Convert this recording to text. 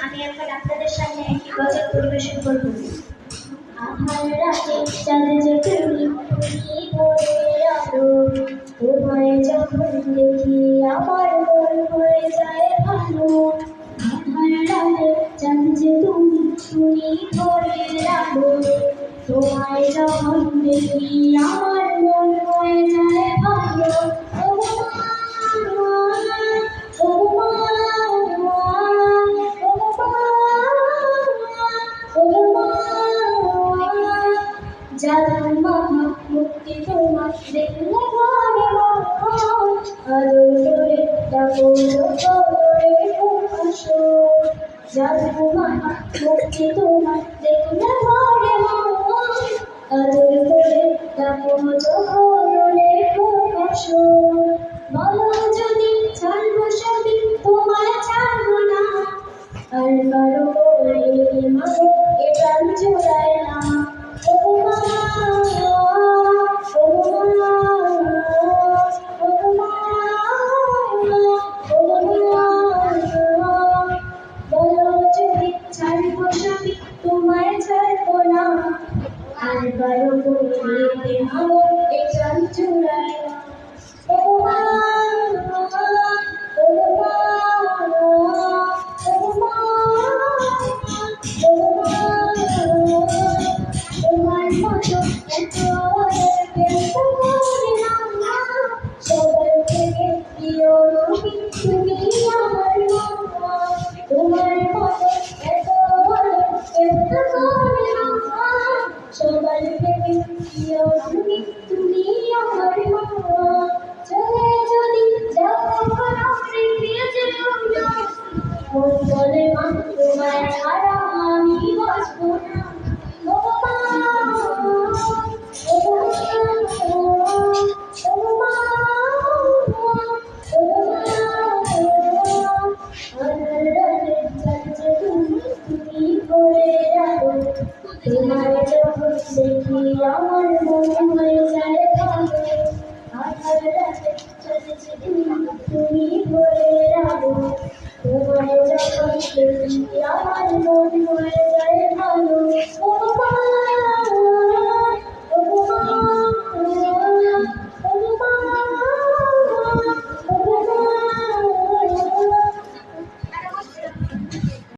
আমি এখন আপনাদের সামনে একটি গজল পরিবেশন করব আধার রাতে চাঁদে যে তুমি তুমি পড়ে আলো তোমায় যখন দেখি আমার মন হয়ে যায় ভালো আধার রাতে চাঁদ যে তুমি তুমি পড়ে আলো তোমায় যখন দেখি, আমার জালাল মামা মুক্তি তোমার দেখলে ঘরে মন আদর করে ডাকো করে আসো জালাল মামা মুক্তি তোমার দেখলে ঘরে মন আদর করে ডাকো করে আসো বলো যদি ছাড়বো সবই তোমায় ছাড়বো না। আর কারও ছাড়বো সবই তোমায় ছাড়বো না। আর কারও বলে মাগো এ প্রাণ জোড়ায় সবার থেকে প্রিয় নবী তুমি আমার মামা চলে যদি যাও মা তোমার ছাড়া আমি বাঁচব না আমার